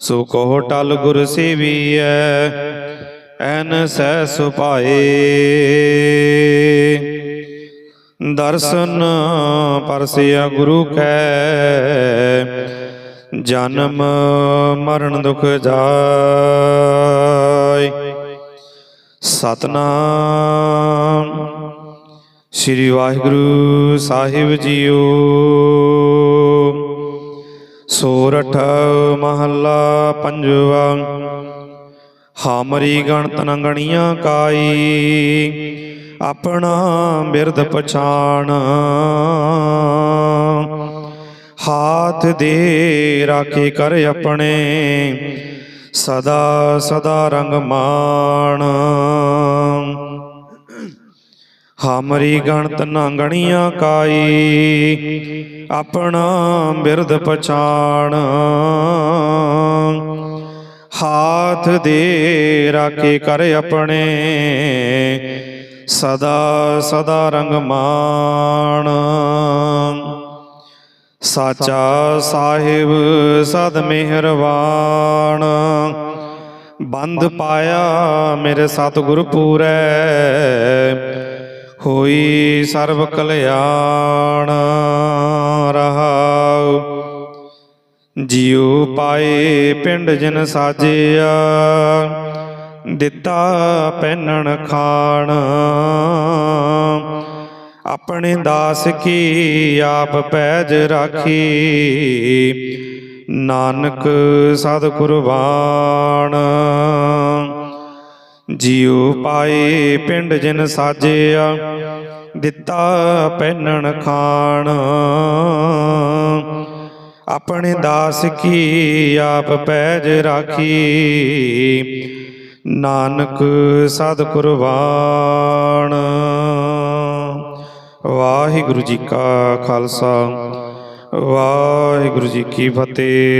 ਸੋ ਕੋ ਟਲ ਗੁਰ ਸੇਵੀਐ, ਐਨ ਸਹਿ ਸੁਪਾਏ ਦਰਸ਼ਨ ਪਰਸਿਆ ਗੁਰੂ ਕੈ, ਜਨਮ ਮਰਨ ਦੁਖ ਜਾਏ। ਸਤਨਾਮ, ਸ੍ਰੀ ਵਾਹਿਗੁਰੂ ਸਾਹਿਬ ਜੀਓ। ਸੋਰਠ ਮਹੱਲਾ ਪੰਜਵਾ, ਹਾਮਰੀ ਗਣਤ ਨੰਗਣੀਆਂ ਕਾਈ, ਆਪਣਾ ਬਿਰਧ ਪਛਾਣ। ਹਾਥ ਦੇ ਰਾਖੇ ਕਰ ਆਪਣੇ, ਸਦਾ ਸਦਾ ਰੰਗ ਮਾਣ। ਹਾਮਰੀ ਗਣਤ ਨਾ ਗਣੀਆਂ ਕਾਈ, ਆਪਣਾ ਬਿਰਧ ਪਛਾਣ। ਹਾਥ ਦੇ ਰਾਖੇ ਕਰ ਆਪਣੇ, ਸਦਾ ਸਦਾ ਰੰਗ ਮਾਣ। ਸਾਚਾ ਸਾਹਿਬ, ਸਦ ਮਿਹਰਬਾਨ ਬੰਦ ਪਾਇਆ ਮੇਰੇ ਸਤਿਗੁਰ ਪੂਰੈ ਹੋਈ ਸਰਬ ਕਲਿਆਣ ਰਹਾਉ। ਜਿਉ ਪਾਏ ਪਿੰਡ ਜਿਨ ਸਾਜਿਆ, ਦਿੱਤਾ ਪਹਿਨਣ ਖਾਣ। ਆਪਣੇ ਦਾਸ ਕੀ ਆਪ ਪੈਜ ਰਾਖੀ, ਨਾਨਕ ਸਦ ਕੁਰਬਾਨ। ਜਿਉ ਪਾਏ ਪਿੰਡ ਜਿਨ ਸਾਜਿਆ, ਦਿੱਤਾ ਪਹਿਨਣ ਖਾਣ। ਆਪਣੇ ਦਾਸ ਕੀ ਆਪ ਪੈਜ ਰਾਖੀ, ਨਾਨਕ ਸਦ ਕੁਰਬਾਨ। ਵਾਹਿਗੁਰੂ ਜੀ ਕਾ ਖਾਲਸਾ, ਵਾਹਿਗੁਰੂ ਜੀ ਕੀ ਫਤਿਹ।